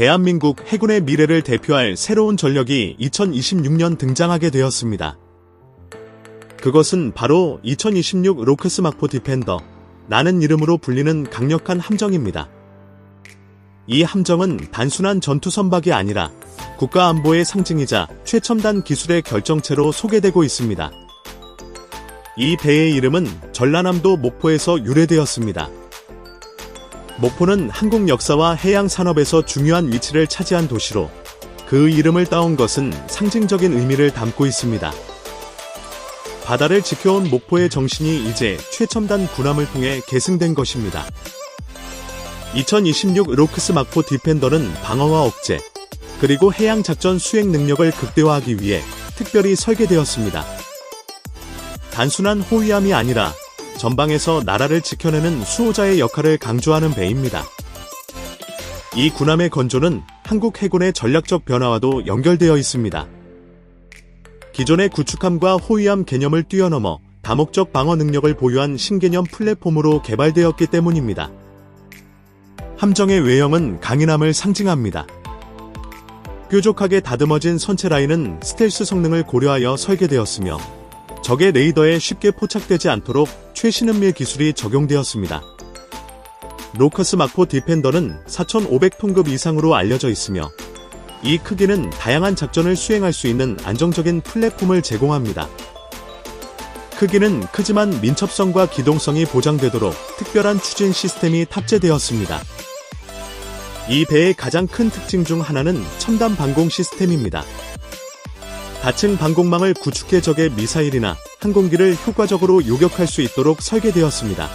대한민국 해군의 미래를 대표할 새로운 전력이 2026년 등장하게 되었습니다. 그것은 바로 2026 로크스 마포 디펜더, 나는 이름으로 불리는 강력한 함정입니다. 이 함정은 단순한 전투 선박이 아니라 국가 안보의 상징이자 최첨단 기술의 결정체로 소개되고 있습니다. 이 배의 이름은 전라남도 목포에서 유래되었습니다. 목포는 한국 역사와 해양 산업에서 중요한 위치를 차지한 도시로 그 이름을 따온 것은 상징적인 의미를 담고 있습니다. 바다를 지켜온 목포의 정신이 이제 최첨단 군함을 통해 계승된 것입니다. 2026 로크스 마포 디펜더는 방어와 억제, 그리고 해양 작전 수행 능력을 극대화하기 위해 특별히 설계되었습니다. 단순한 호위함이 아니라 전방에서 나라를 지켜내는 수호자의 역할을 강조하는 배입니다. 이 군함의 건조는 한국 해군의 전략적 변화와도 연결되어 있습니다. 기존의 구축함과 호위함 개념을 뛰어넘어 다목적 방어 능력을 보유한 신개념 플랫폼으로 개발되었기 때문입니다. 함정의 외형은 강인함을 상징합니다. 뾰족하게 다듬어진 선체 라인은 스텔스 성능을 고려하여 설계되었으며 적의 레이더에 쉽게 포착되지 않도록 최신 은밀 기술이 적용되었습니다. 로커스 마포 디펜더는 4,500톤급 이상으로 알려져 있으며 이 크기는 다양한 작전을 수행할 수 있는 안정적인 플랫폼을 제공합니다. 크기는 크지만 민첩성과 기동성이 보장되도록 특별한 추진 시스템이 탑재되었습니다. 이 배의 가장 큰 특징 중 하나는 첨단 방공 시스템입니다. 다층 방공망을 구축해 적의 미사일이나 항공기를 효과적으로 요격할 수 있도록 설계되었습니다.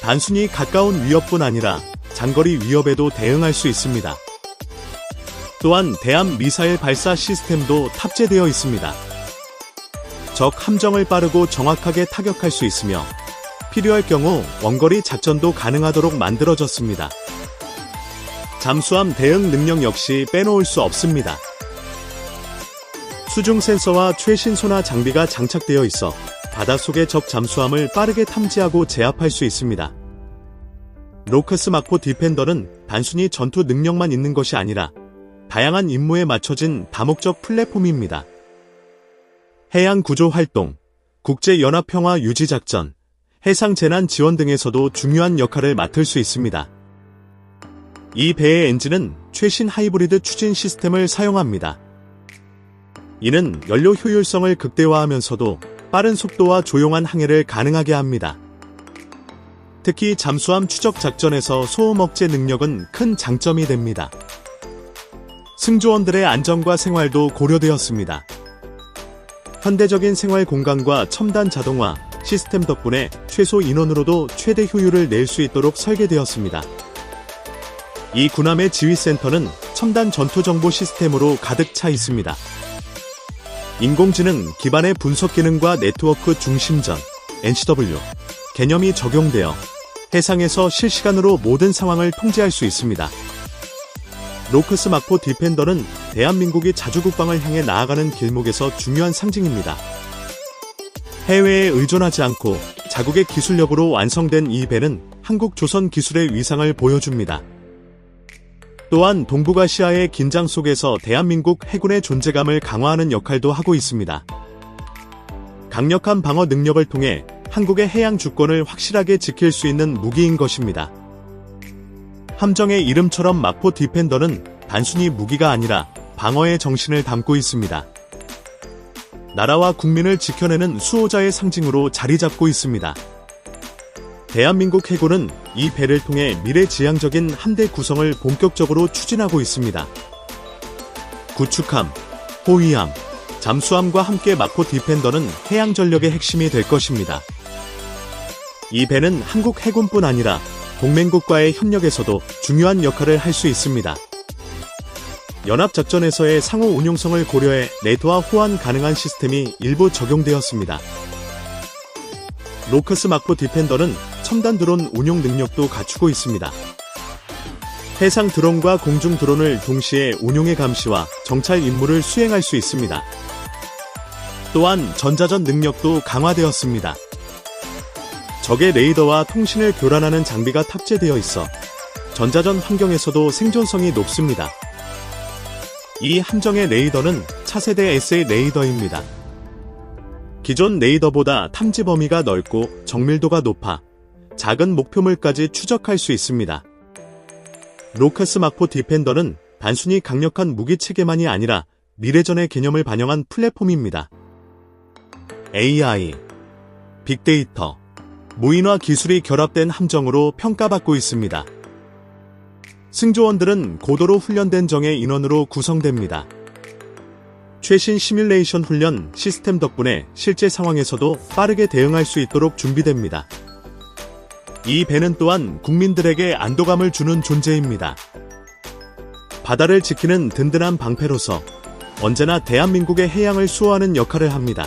단순히 가까운 위협뿐 아니라 장거리 위협에도 대응할 수 있습니다. 또한 대함 미사일 발사 시스템도 탑재되어 있습니다. 적 함정을 빠르고 정확하게 타격할 수 있으며 필요할 경우 원거리 작전도 가능하도록 만들어졌습니다. 잠수함 대응 능력 역시 빼놓을 수 없습니다. 수중 센서와 최신 소나 장비가 장착되어 있어 바닷속의 적 잠수함을 빠르게 탐지하고 제압할 수 있습니다. 로크스 마포 디펜더는 단순히 전투 능력만 있는 것이 아니라 다양한 임무에 맞춰진 다목적 플랫폼입니다. 해양 구조 활동, 국제 연합 평화 유지 작전, 해상 재난 지원 등에서도 중요한 역할을 맡을 수 있습니다. 이 배의 엔진은 최신 하이브리드 추진 시스템을 사용합니다. 이는 연료 효율성을 극대화하면서도 빠른 속도와 조용한 항해를 가능하게 합니다. 특히 잠수함 추적 작전에서 소음 억제 능력은 큰 장점이 됩니다. 승조원들의 안전과 생활도 고려되었습니다. 현대적인 생활 공간과 첨단 자동화 시스템 덕분에 최소 인원으로도 최대 효율을 낼 수 있도록 설계되었습니다. 이 군함의 지휘센터는 첨단 전투 정보 시스템으로 가득 차 있습니다. 인공지능 기반의 분석 기능과 네트워크 중심전 NCW 개념이 적용되어 해상에서 실시간으로 모든 상황을 통제할 수 있습니다. 로크스 마포 디펜더는 대한민국이 자주국방을 향해 나아가는 길목에서 중요한 상징입니다. 해외에 의존하지 않고 자국의 기술력으로 완성된 이 배는 한국 조선 기술의 위상을 보여줍니다. 또한 동북아시아의 긴장 속에서 대한민국 해군의 존재감을 강화하는 역할도 하고 있습니다. 강력한 방어 능력을 통해 한국의 해양 주권을 확실하게 지킬 수 있는 무기인 것입니다. 함정의 이름처럼 마포 디펜더는 단순히 무기가 아니라 방어의 정신을 담고 있습니다. 나라와 국민을 지켜내는 수호자의 상징으로 자리 잡고 있습니다. 대한민국 해군은 이 배를 통해 미래지향적인 함대 구성을 본격적으로 추진하고 있습니다. 구축함, 호위함, 잠수함과 함께 마포 디펜더는 해양 전력의 핵심이 될 것입니다. 이 배는 한국 해군뿐 아니라 동맹국과의 협력에서도 중요한 역할을 할 수 있습니다. 연합작전에서의 상호 운용성을 고려해 레드와 호환 가능한 시스템이 일부 적용되었습니다. 로크스 마포 디펜더는 첨단 드론 운용 능력도 갖추고 있습니다. 해상 드론과 공중 드론을 동시에 운용의 감시와 정찰 임무를 수행할 수 있습니다. 또한 전자전 능력도 강화되었습니다. 적의 레이더와 통신을 교란하는 장비가 탑재되어 있어 전자전 환경에서도 생존성이 높습니다. 이 함정의 레이더는 차세대 SA 레이더입니다. 기존 레이더보다 탐지 범위가 넓고 정밀도가 높아 작은 목표물까지 추적할 수 있습니다. 로커스 마포 디펜더는 단순히 강력한 무기 체계만이 아니라 미래전의 개념을 반영한 플랫폼입니다. AI, 빅데이터, 무인화 기술이 결합된 함정으로 평가받고 있습니다. 승조원들은 고도로 훈련된 정예 인원으로 구성됩니다. 최신 시뮬레이션 훈련 시스템 덕분에 실제 상황에서도 빠르게 대응할 수 있도록 준비됩니다. 이 배는 또한 국민들에게 안도감을 주는 존재입니다. 바다를 지키는 든든한 방패로서 언제나 대한민국의 해양을 수호하는 역할을 합니다.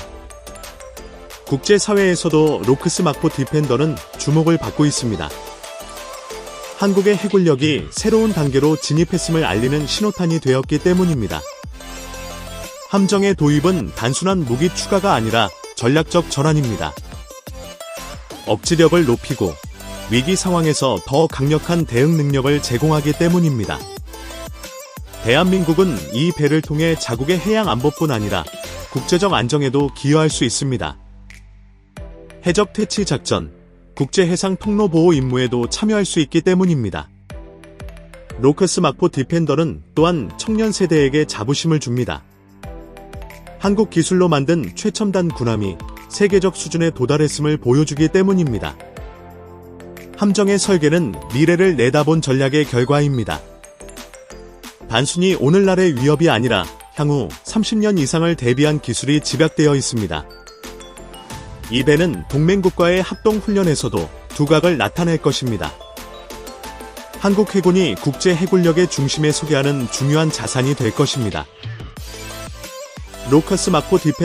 국제사회에서도 로크스 마포 디펜더는 주목을 받고 있습니다. 한국의 해군력이 새로운 단계로 진입했음을 알리는 신호탄이 되었기 때문입니다. 함정의 도입은 단순한 무기 추가가 아니라 전략적 전환입니다. 억지력을 높이고 위기 상황에서 더 강력한 대응 능력을 제공하기 때문입니다. 대한민국은 이 배를 통해 자국의 해양 안보뿐 아니라 국제적 안정에도 기여할 수 있습니다. 해적 퇴치 작전, 국제 해상 통로 보호 임무에도 참여할 수 있기 때문입니다. 로커스 마포 디펜더는 또한 청년 세대에게 자부심을 줍니다. 한국 기술로 만든 최첨단 군함이 세계적 수준에 도달했음을 보여주기 때문입니다. 함정의 설계는 미래를 내다본 전략의 결과입니다. 단순히 오늘날의 위협이 아니라 향후 30년 이상을 대비한 기술이 집약되어 있습니다. 이 배는 동맹국과의 합동 훈련에서도 두각을 나타낼 것입니다. 한국 해군이 국제 해군력의 중심에 소개하는 중요한 자산이 될 것입니다. 로커스 마포 디펜